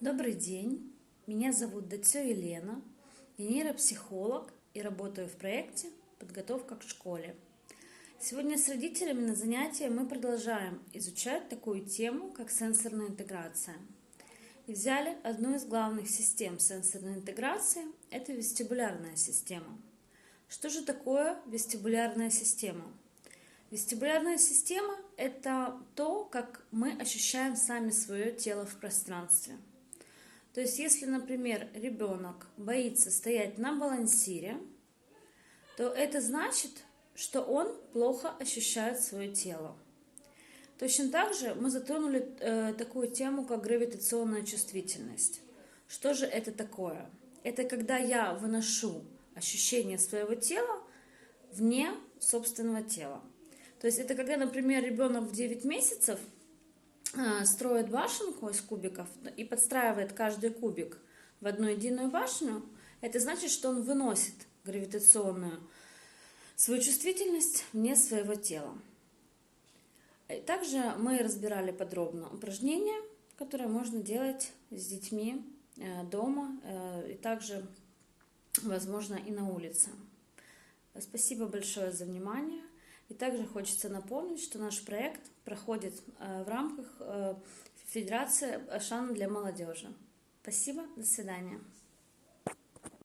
Добрый день, меня зовут Дацё Елена, я нейропсихолог и работаю в проекте «Подготовка к школе». Сегодня с родителями на занятии мы продолжаем изучать такую тему, как сенсорная интеграция. И взяли одну из главных систем сенсорной интеграции – это вестибулярная система. Что же такое вестибулярная система? Вестибулярная система – это то, как мы ощущаем сами свое тело в пространстве – то есть, если, например, ребенок боится стоять на балансире, то это значит, что он плохо ощущает свое тело. Точно так же мы затронули э, такую тему, как гравитационная чувствительность. Что же это такое? Это когда я выношу ощущение своего тела вне собственного тела. То есть это когда, например, ребенок в 9 месяцев – строит башенку из кубиков и подстраивает каждый кубик в одну единую башню, это значит, что он выносит гравитационную свою чувствительность вне своего тела. И также мы разбирали подробно упражнения, которые можно делать с детьми э, дома э, и также, возможно, и на улице. Спасибо большое за внимание. И также хочется напомнить, что наш проект проходит э, в рамках э, Федерации Ашан для молодежи. Спасибо, до свидания.